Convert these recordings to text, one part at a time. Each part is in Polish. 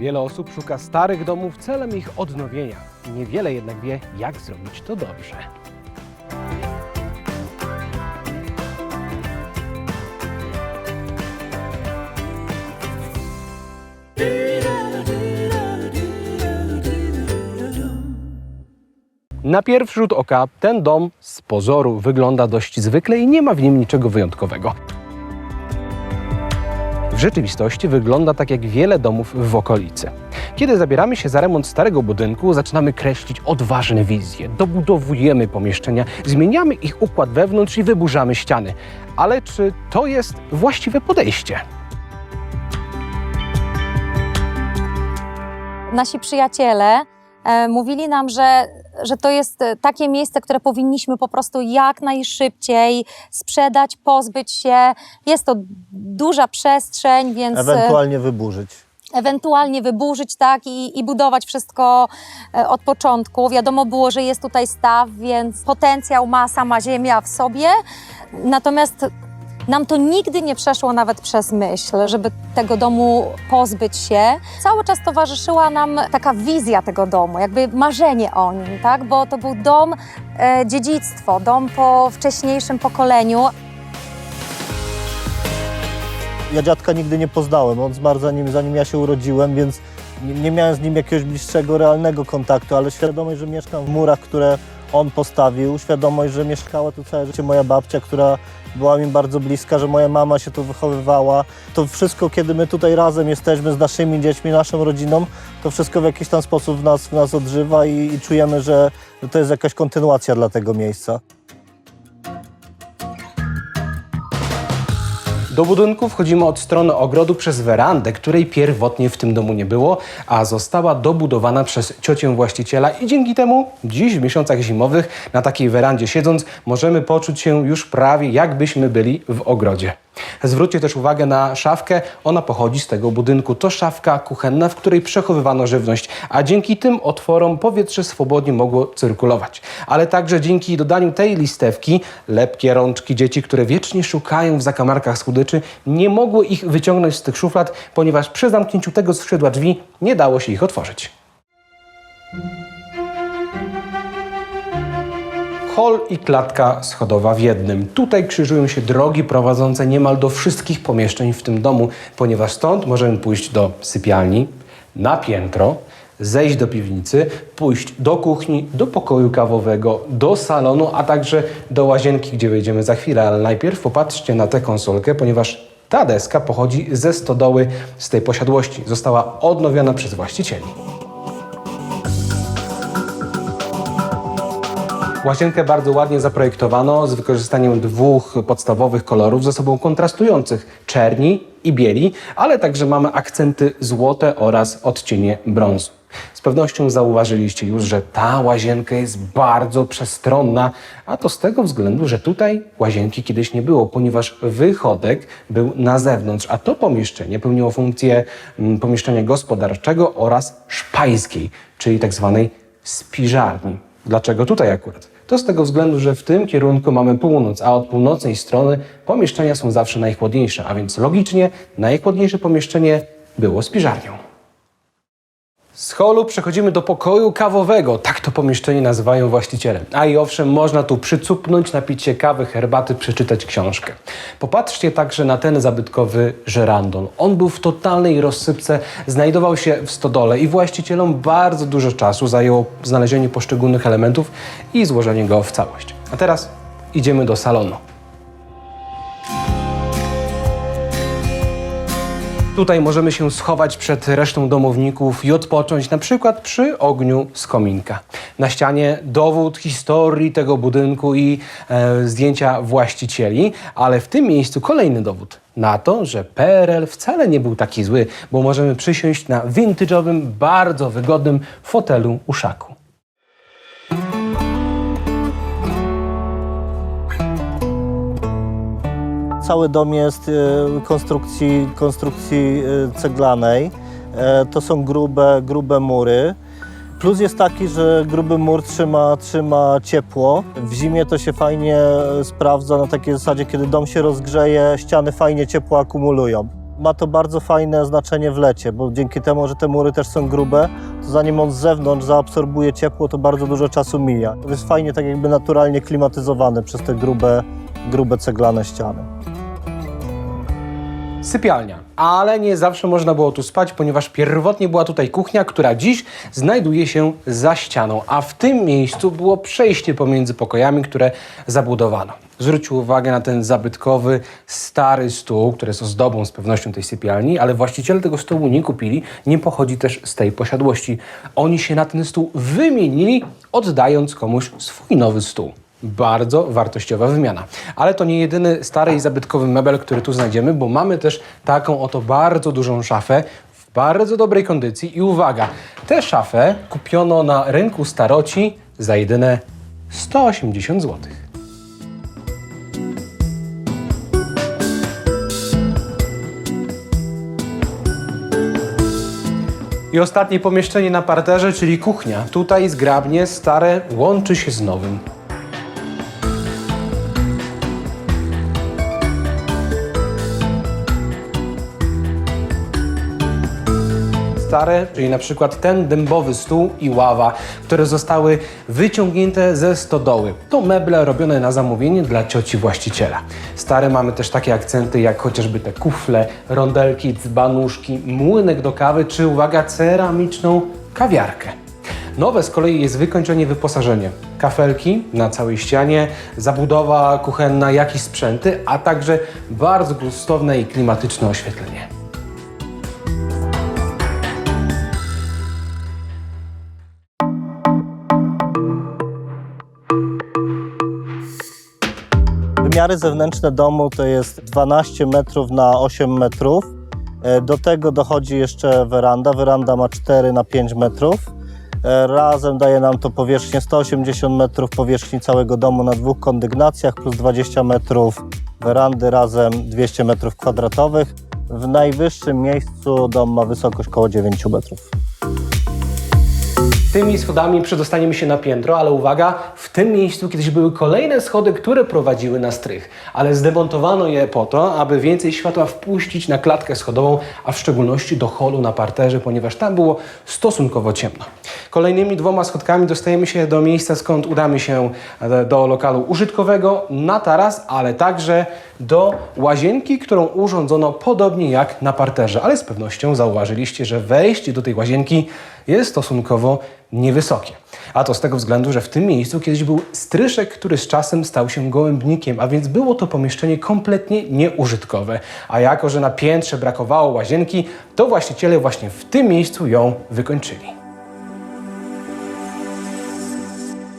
Wiele osób szuka starych domów celem ich odnowienia. Niewiele jednak wie, jak zrobić to dobrze. Na pierwszy rzut oka ten dom z pozoru wygląda dość zwykle i nie ma w nim niczego wyjątkowego. Rzeczywistości wygląda tak jak wiele domów w okolicy. Kiedy zabieramy się za remont starego budynku, zaczynamy kreślić odważne wizje, dobudowujemy pomieszczenia, zmieniamy ich układ wewnątrz i wyburzamy ściany. Ale czy to jest właściwe podejście? Nasi przyjaciele mówili nam, że, że to jest e, takie miejsce, które powinniśmy po prostu jak najszybciej sprzedać, pozbyć się. Jest to duża przestrzeń, więc e, Ewentualnie wyburzyć. ewentualnie wyburzyć tak i, i budować wszystko e, od początku. Wiadomo było, że jest tutaj staw, więc potencjał ma sama ziemia w sobie. Natomiast nam to nigdy nie przeszło nawet przez myśl, żeby tego domu pozbyć się. Cały czas towarzyszyła nam taka wizja tego domu, jakby marzenie o nim, tak? bo to był dom, e, dziedzictwo, dom po wcześniejszym pokoleniu, Ja dziadka nigdy nie poznałem, on zmarł zanim, zanim ja się urodziłem, więc nie, nie miałem z nim jakiegoś bliższego, realnego kontaktu, ale świadomość, że mieszkam w murach, które on postawił, świadomość, że mieszkała tu całe życie moja babcia, która była mi bardzo bliska, że moja mama się tu wychowywała. To wszystko, kiedy my tutaj razem jesteśmy z naszymi dziećmi, naszą rodziną, to wszystko w jakiś tam sposób w nas, w nas odżywa i, i czujemy, że, że to jest jakaś kontynuacja dla tego miejsca. Do budynku wchodzimy od strony ogrodu przez werandę, której pierwotnie w tym domu nie było, a została dobudowana przez ciocię właściciela i dzięki temu dziś w miesiącach zimowych na takiej werandzie siedząc możemy poczuć się już prawie jakbyśmy byli w ogrodzie. Zwróćcie też uwagę na szafkę, ona pochodzi z tego budynku. To szafka kuchenna, w której przechowywano żywność, a dzięki tym otworom powietrze swobodnie mogło cyrkulować. Ale także dzięki dodaniu tej listewki lepkie rączki dzieci, które wiecznie szukają w zakamarkach słodyczy, nie mogły ich wyciągnąć z tych szuflad, ponieważ przy zamknięciu tego skrzydła drzwi nie dało się ich otworzyć. Hol i klatka schodowa w jednym. Tutaj krzyżują się drogi prowadzące niemal do wszystkich pomieszczeń w tym domu, ponieważ stąd możemy pójść do sypialni, na piętro, zejść do piwnicy, pójść do kuchni, do pokoju kawowego, do salonu, a także do łazienki, gdzie wejdziemy za chwilę. Ale najpierw popatrzcie na tę konsolkę, ponieważ ta deska pochodzi ze stodoły z tej posiadłości. Została odnowiona przez właścicieli. Łazienkę bardzo ładnie zaprojektowano z wykorzystaniem dwóch podstawowych kolorów ze sobą kontrastujących czerni i bieli, ale także mamy akcenty złote oraz odcienie brązu. Z pewnością zauważyliście już, że ta łazienka jest bardzo przestronna, a to z tego względu, że tutaj łazienki kiedyś nie było, ponieważ wychodek był na zewnątrz, a to pomieszczenie pełniło funkcję mm, pomieszczenia gospodarczego oraz szpajskiej, czyli tak zwanej spiżarni. Dlaczego tutaj akurat? To z tego względu, że w tym kierunku mamy północ, a od północnej strony pomieszczenia są zawsze najchłodniejsze, a więc logicznie najchłodniejsze pomieszczenie było spiżarnią. Z holu przechodzimy do pokoju kawowego, tak to pomieszczenie nazywają właściciele. A i owszem, można tu przycupnąć, napić się kawy, herbaty, przeczytać książkę. Popatrzcie także na ten zabytkowy żerandol. On był w totalnej rozsypce, znajdował się w stodole i właścicielom bardzo dużo czasu zajęło znalezienie poszczególnych elementów i złożenie go w całość. A teraz idziemy do salonu. Tutaj możemy się schować przed resztą domowników i odpocząć na przykład przy ogniu z kominka. Na ścianie dowód historii tego budynku i e, zdjęcia właścicieli, ale w tym miejscu kolejny dowód na to, że PRL wcale nie był taki zły, bo możemy przysiąść na vintage'owym, bardzo wygodnym fotelu uszaku. Cały dom jest e, konstrukcji, konstrukcji e, ceglanej. E, To są grube, grube mury. Plus jest taki, że gruby mur trzyma, trzyma ciepło. W zimie to się fajnie sprawdza na takiej zasadzie, kiedy dom się rozgrzeje, ściany fajnie ciepło akumulują. Ma to bardzo fajne znaczenie w lecie, bo dzięki temu, że te mury też są grube, to zanim on z zewnątrz zaabsorbuje ciepło, to bardzo dużo czasu mija. To jest fajnie tak jakby naturalnie klimatyzowany przez te grube, grube ceglane ściany. Sypialnia. Ale nie zawsze można było tu spać, ponieważ pierwotnie była tutaj kuchnia, która dziś znajduje się za ścianą, a w tym miejscu było przejście pomiędzy pokojami, które zabudowano. Zwróćcie uwagę na ten zabytkowy, stary stół, który jest ozdobą z pewnością tej sypialni, ale właściciele tego stołu nie kupili, nie pochodzi też z tej posiadłości. Oni się na ten stół wymienili, oddając komuś swój nowy stół. Bardzo wartościowa wymiana. Ale to nie jedyny stary i zabytkowy mebel, który tu znajdziemy, bo mamy też taką oto bardzo dużą szafę w bardzo dobrej kondycji. I uwaga, tę szafę kupiono na rynku staroci za jedyne 180 zł. I ostatnie pomieszczenie na parterze, czyli kuchnia. Tutaj zgrabnie stare łączy się z nowym. Stare, czyli na przykład ten dębowy stół i ława, które zostały wyciągnięte ze stodoły. To meble robione na zamówienie dla cioci właściciela. Stare mamy też takie akcenty jak chociażby te kufle, rondelki, dzbanuszki, młynek do kawy czy uwaga, ceramiczną kawiarkę. Nowe z kolei jest wykończenie wyposażenie. Kafelki na całej ścianie, zabudowa kuchenna, jakieś sprzęty, a także bardzo gustowne i klimatyczne oświetlenie. Wymiary zewnętrzne domu to jest 12 metrów na 8 metrów. E, Do tego dochodzi jeszcze weranda. Weranda ma 4 na 5 metrów. E, Razem daje nam to powierzchnię 180 metrów powierzchni całego domu na dwóch kondygnacjach plus 20 metrów werandy, razem 200 metrów kwadratowych. W najwyższym miejscu dom ma wysokość około 9 metrów. Tymi schodami przedostaniemy się na piętro, ale uwaga, w tym miejscu kiedyś były kolejne schody, które prowadziły na strych, ale zdemontowano je po to, aby więcej światła wpuścić na klatkę schodową, a w szczególności do holu na parterze, ponieważ tam było stosunkowo ciemno. Kolejnymi dwoma schodkami dostajemy się do miejsca, skąd udamy się e, do lokalu użytkowego na taras, ale także do łazienki, którą urządzono podobnie jak na parterze, ale z pewnością zauważyliście, że wejście do tej łazienki jest stosunkowo niewysokie. A to z tego względu, że w tym miejscu kiedyś był stryszek, który z czasem stał się gołębnikiem, a więc było to pomieszczenie kompletnie nieużytkowe. A jako, że na piętrze brakowało łazienki, to właściciele właśnie w tym miejscu ją wykończyli.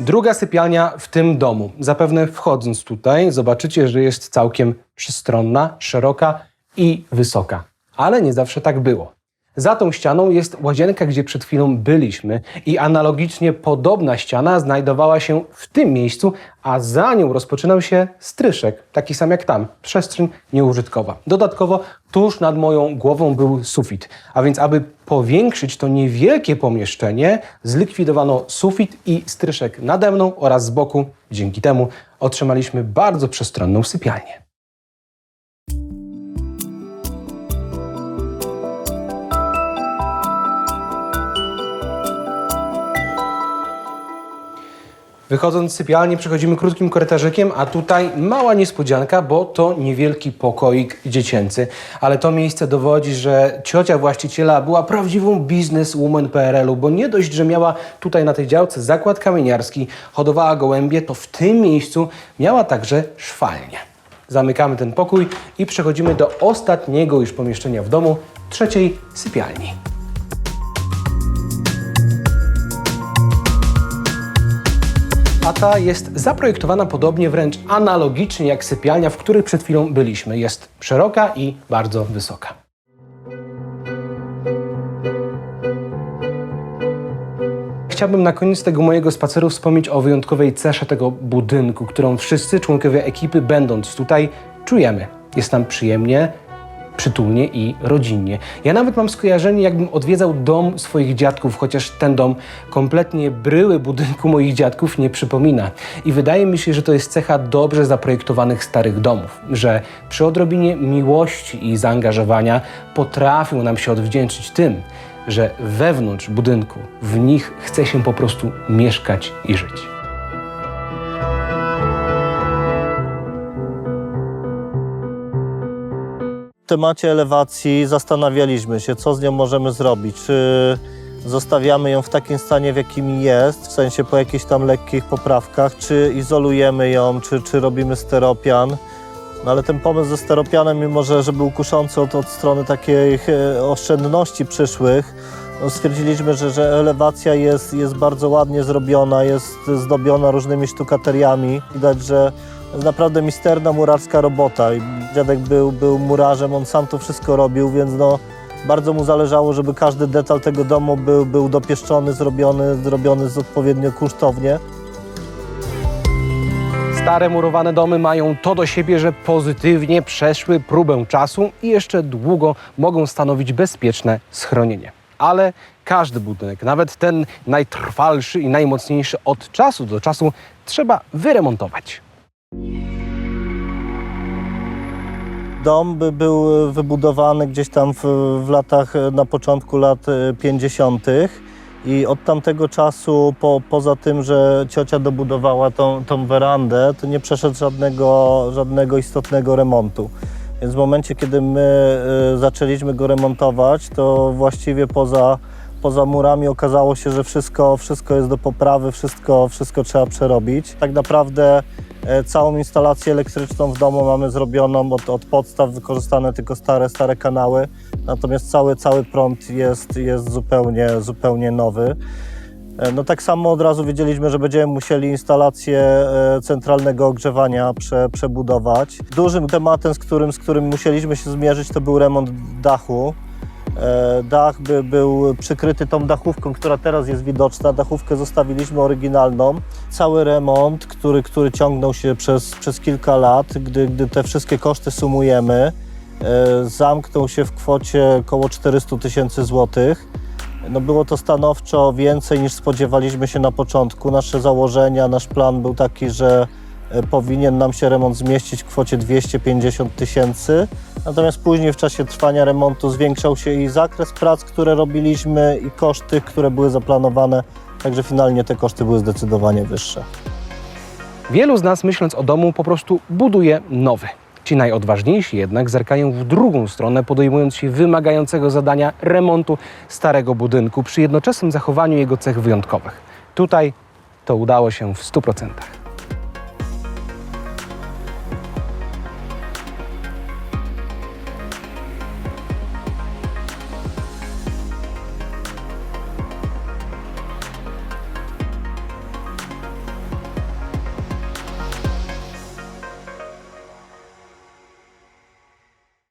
Druga sypialnia w tym domu. Zapewne wchodząc tutaj zobaczycie, że jest całkiem przystronna, szeroka i wysoka. Ale nie zawsze tak było. Za tą ścianą jest łazienka, gdzie przed chwilą byliśmy i analogicznie podobna ściana znajdowała się w tym miejscu, a za nią rozpoczynał się stryszek, taki sam jak tam, przestrzeń nieużytkowa. Dodatkowo tuż nad moją głową był sufit, a więc aby powiększyć to niewielkie pomieszczenie, zlikwidowano sufit i stryszek nade mną oraz z boku. Dzięki temu otrzymaliśmy bardzo przestronną sypialnię. Wychodząc z sypialni przechodzimy krótkim korytarzykiem, a tutaj mała niespodzianka, bo to niewielki pokoik dziecięcy. Ale to miejsce dowodzi, że ciocia właściciela była prawdziwą bizneswoman PRL-u, bo nie dość, że miała tutaj na tej działce zakład kamieniarski, hodowała gołębie, to w tym miejscu miała także szwalnię. Zamykamy ten pokój i przechodzimy do ostatniego już pomieszczenia w domu, trzeciej sypialni. Ta jest zaprojektowana podobnie, wręcz analogicznie jak sypialnia, w której przed chwilą byliśmy. Jest szeroka i bardzo wysoka. Chciałbym na koniec tego mojego spaceru wspomnieć o wyjątkowej cesze tego budynku, którą wszyscy członkowie ekipy, będąc tutaj, czujemy. Jest nam przyjemnie, przytulnie i rodzinnie. Ja nawet mam skojarzenie, jakbym odwiedzał dom swoich dziadków, chociaż ten dom kompletnie bryły budynku moich dziadków nie przypomina. I wydaje mi się, że to jest cecha dobrze zaprojektowanych starych domów, że przy odrobinie miłości i zaangażowania potrafią nam się odwdzięczyć tym, że wewnątrz budynku, w nich chce się po prostu mieszkać i żyć. Temacie elewacji zastanawialiśmy się, co z nią możemy zrobić. Czy zostawiamy ją w takim stanie, w jakim jest, w sensie po jakichś tam lekkich poprawkach, czy izolujemy ją, czy, czy robimy steropian. No ale ten pomysł ze steropianem, mimo że, że był kuszący od, od strony takiej e, oszczędności przyszłych, no stwierdziliśmy, że, że elewacja jest, jest bardzo ładnie zrobiona, jest zdobiona różnymi sztukateriami. Widać, że jest naprawdę misterna murarska robota. I dziadek był, był murarzem, on sam to wszystko robił, więc no, bardzo mu zależało, żeby każdy detal tego domu był, był dopieszczony, zrobiony, zrobiony z odpowiednio kunsztownie. Stare murowane domy mają to do siebie, że pozytywnie przeszły próbę czasu i jeszcze długo mogą stanowić bezpieczne schronienie. Ale każdy budynek, nawet ten najtrwalszy i najmocniejszy od czasu do czasu, trzeba wyremontować. Dom by był wybudowany gdzieś tam w, w latach, na początku lat e, 50. I od tamtego czasu, po, poza tym, że ciocia dobudowała tą, tą werandę, to nie przeszedł żadnego, żadnego istotnego remontu. Więc w momencie, kiedy my e, zaczęliśmy go remontować, to właściwie poza, poza murami okazało się, że wszystko, wszystko jest do poprawy, wszystko, wszystko trzeba przerobić. Tak naprawdę e, całą instalację elektryczną w domu mamy zrobioną od, od podstaw, wykorzystane tylko stare, stare kanały, natomiast cały, cały prąd jest, jest zupełnie, zupełnie nowy. E, No tak samo od razu wiedzieliśmy, że będziemy musieli instalację e, centralnego ogrzewania prze, przebudować. Dużym tematem, z którym, z którym musieliśmy się zmierzyć, to był remont dachu. E, Dach by, był przykryty tą dachówką, która teraz jest widoczna. Dachówkę zostawiliśmy oryginalną. Cały remont, który, który ciągnął się przez, przez kilka lat, gdy, gdy te wszystkie koszty sumujemy, e, zamknął się w kwocie około 400 tysięcy złotych. No było to stanowczo więcej niż spodziewaliśmy się na początku. Nasze założenia, nasz plan był taki, że e, powinien nam się remont zmieścić w kwocie 250 tysięcy. Natomiast później w czasie trwania remontu zwiększał się i zakres prac, które robiliśmy i koszty, które były zaplanowane. Także finalnie te koszty były zdecydowanie wyższe. Wielu z nas, myśląc o domu, po prostu buduje nowy. Ci najodważniejsi jednak zerkają w drugą stronę, podejmując się wymagającego zadania remontu starego budynku przy jednoczesnym zachowaniu jego cech wyjątkowych. Tutaj to udało się w 100%.